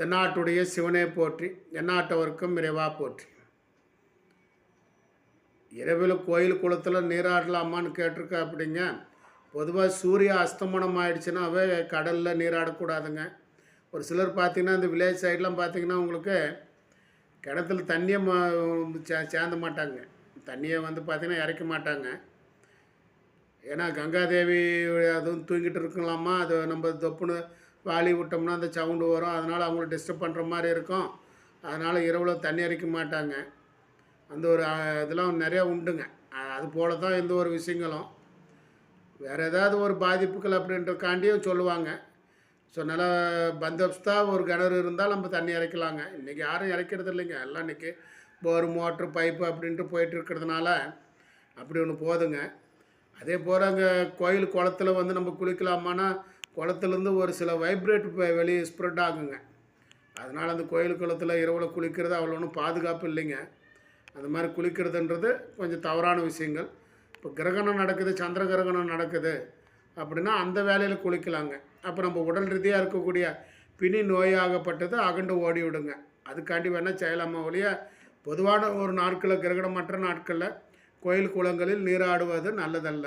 தென்னாட்டுடைய சிவனே போற்றி எந்நாட்டவருக்கும் இறைவா போற்றி. இரவில் கோயில் குளத்தில் நீராடலாமான்னு கேட்டிருக்க அப்படிங்க. பொதுவாக சூரிய அஸ்தமனம் ஆயிடுச்சுன்னாவே கடலில் நீராடக்கூடாதுங்க. ஒரு சிலர் பார்த்தீங்கன்னா இந்த வில்லேஜ் சைட்லாம் பார்த்தீங்கன்னா உங்களுக்கு கிணத்துல தண்ணியை மா சே சேர்ந்த மாட்டாங்க. தண்ணியை வந்து பார்த்திங்கன்னா இறக்க மாட்டாங்க. ஏன்னா கங்காதேவி அதுவும் தூங்கிட்டு இருக்கலாமா? அது நம்ம தொப்புன்னு வாளி விட்டோம்னா அந்த சவுண்டு வரும். அதனால் அவங்கள டிஸ்டர்ப் பண்ணுற மாதிரி இருக்கும். அதனால் இரவில் தண்ணி இறைக்க மாட்டாங்க. அந்த ஒரு இதெல்லாம் நிறையா உண்டுங்க. அது போல தான் எந்த ஒரு விஷயங்களும். வேறு ஏதாவது ஒரு பாதிப்புகள் அப்படின்றக்காண்டியும் சொல்லுவாங்க. ஸோ நல்லா பந்தோபஸ்தாக ஒரு கிணறு இருந்தால் நம்ம தண்ணி இறைக்கலாங்க இன்றைக்கி யாரும் இறைக்கிறது இல்லைங்க. எல்லாம் இன்றைக்கி போர் மோட்ரு பைப்பு அப்படின்ட்டு போயிட்டு இருக்கிறதுனால அப்படி ஒன்று போதுங்க. அதே போல் அங்கே கோயில் குளத்துல வந்து நம்ம குளிக்கலாமான்னா குளத்துலேருந்து ஒரு சில வைப்ரேட் வெளியே ஸ்ப்ரெட் ஆகுங்க. அதனால் அந்த கோயில் குளத்தில் இரவில் குளிக்கிறது அவ்வளோ ஒன்றும் பாதுகாப்பு இல்லைங்க. அந்த மாதிரி குளிக்கிறதுன்றது கொஞ்சம் தவறான விஷயங்கள். இப்போ கிரகணம் நடக்குது சந்திர கிரகணம் நடக்குது அப்படின்னா அந்த வேலையில் குளிக்கலாங்க. அப்போ நம்ம உடல் ரீதியாக இருக்கக்கூடிய பிணி நோயாகப்பட்டது அகண்டு ஓடி விடுங்க. அதுக்காண்டி வேணால் செய்யலாமா ஒழிய பொதுவான ஒரு நாட்களில் கிரகணமற்ற நாட்களில் கோயில் குளங்களில் நீராடுவது நல்லதல்ல.